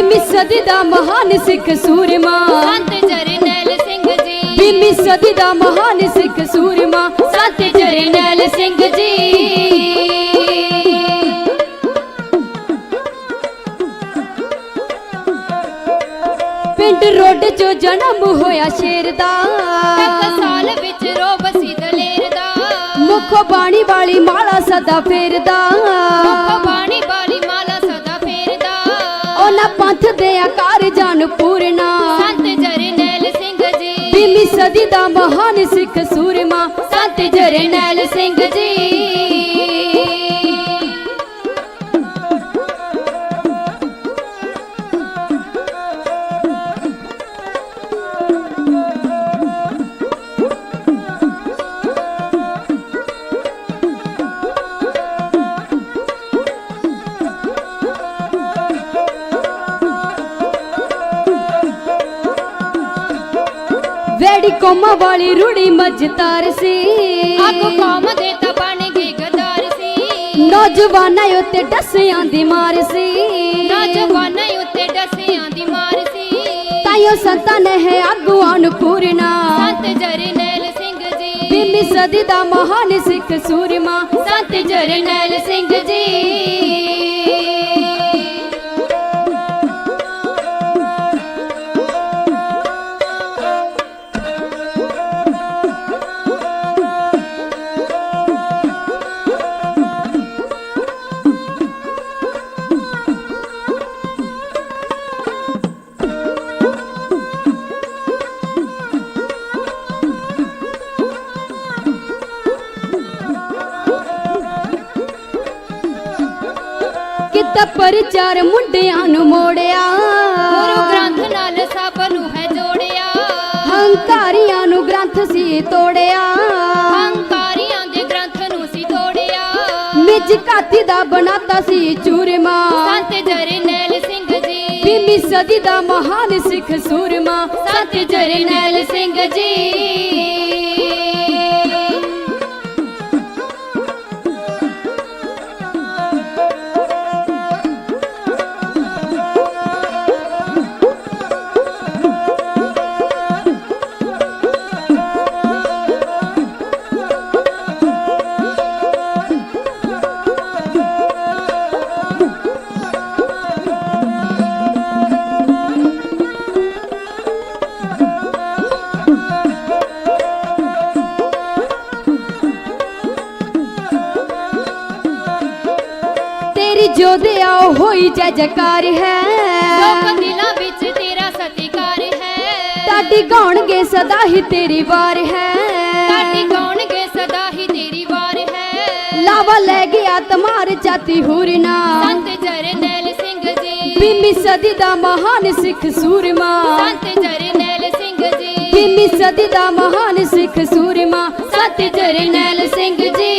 ਬੀਮੀ ਸਦੀ ਦਾ ਮਹਾਨ ਸਿੱਖ ਸੂਰਮਾ। ਸੰਤ ਜਰਨੈਲ ਸਿੰਘ ਜੀ। ਬੀਮੀ ਸਦੀ ਦਾ ਮਹਾਨ ਸਿੱਖ ਸੂਰਮਾ। ਸੰਤ ਜਰਨੈਲ ਸਿੰਘ ਜੀ। ਪਿੰਡ ਰੋਡ 'ਚੋਂ ਜਨਮ ਹੋਇਆ ਸ਼ੇਰ ਦਾ। ਸਾਲ ਵਿੱਚ ਰੋਬ ਸੀ ਦਲੇਰ ਦਾ। ਮੁੱਖ ਬਾਣੀ ਵਾਲੀ ਮਾਲਾ ਸਦਾ ਫੇਰਦਾ। ਮੁਖ ਉਹਨਾਂ ਪੰਥ ਦੇ ਆਕਾਰ ਜਾਨ ਪੂਰਨਾ। ਸੰਤ ਜਰਨੈਲ ਸਿੰਘ ਜੀ। ਬੀਮੀ ਸਦੀ ਦਾ ਮਹਾਨ ਸਿੱਖ ਸੂਰਮਾ ਵੈੜੀ ਕੋਮਾ ਵਾਲੀ ਰੂੜੀ ਮੱਝਤਾਰ ਸੀ। ਅੱਗ ਕੌਮ ਦੇ ਤਾਂ ਬਣ ਗਈ ਗਦਾਰ ਸੀ। ਨੌਜਵਾਨਾਂ ਉੱਤੇ ਡਸਿਆਂ ਦੀ ਮਾਰ ਸੀ। ਨੌਜਵਾਨਾਂ ਉੱਤੇ ਡਸਿਆਂ ਦੀ ਮਾਰ ਸੀ। ਤਾਈਓ ਸੰਤਾਂ ਨੇ ਹੈ ਆਗੂਆਂ ਨੂੰ ਪੂਰਨਾ ਸੰਤ ਜਰਨੈਲ ਸਿੰਘ ਜੀ। ਬੀਮੀ ਸਦੀ ਦਾ ਮਹਾਨ ਸਿੱਖ ਸੂਰਮਾ। ਸੰਤ ਜਰਨੈਲ ਸਿੰਘ ਜੀ। ਕਿਤਾ ਪਰਚਾਰ ਮੁੰਡਿਆਂ ਨੂੰ ਮੋੜਿਆ। ਗੁਰੂ ਗ੍ਰੰਥ ਨਾਲ ਸਭ ਨੂੰ ਹੈ ਜੋੜਿਆ। ਹੰਕਾਰੀਆਂ ਨੂੰ ਗ੍ਰੰਥ ਸੀ ਤੋੜਿਆ। ਹੰਕਾਰੀਆਂ ਦੇ ਗ੍ਰੰਥ ਨੂੰ ਸੀ ਤੋੜਿਆ। ਨਿਜ ਕਾਤੀ ਦਾ ਬਣਾਤਾ ਸੀ ਚੂਰਮਾ। ਸੰਤ ਜਰਨੈਲ ਸਿੰਘ ਜੀ। ਬੀਮੀ ਸਦੀ ਦਾ ਮਹਾਨ ਸਿੱਖ ਸੂਰਮਾ। ਸੰਤ ਜਰਨੈਲ ਸਿੰਘ ਜੀ। ਤੇਰੀ ਜੋਦਿਆ ਹੋਈ ਜੈ ਜਕਾਰ ਹੈ। ਲੋਕ ਦਿਲਾਂ ਵਿੱਚ ਤੇਰਾ ਸਤਿਕਾਰ ਹੈ। ਤਾਡੀ ਗਾਉਣਗੇ ਸਦਾ ਹੀ ਤੇਰੀ ਵਾਰ ਹੈ। ਸਾਡੀ ਗਾਉਣਗੇ ਸਦਾ ਹੀ ਤੇਰੀ ਵਾਰ ਹੈ। ਲਾਵਾ ਲੈ ਗਿਆ ਤਮਾਰ ਜਾਤੀ ਹੁਰਨਾ ਸੰਤ ਜਰਨੈਲ ਸਿੰਘ ਜੀ। ਬੀਮੀ ਸਦੀ ਦਾ ਮਹਾਨ ਸਿੱਖ ਸੂਰਮਾ। ਸੰਤ ਜਰਨੈਲ ਸਿੰਘ ਜੀ। ਬੀਮੀ ਸਦੀ ਦਾ ਮਹਾਨ ਸਿੱਖ ਸੂਰਮਾ। ਸਤ ਜਰਨੈਲ ਸਿੰਘ ਜੀ।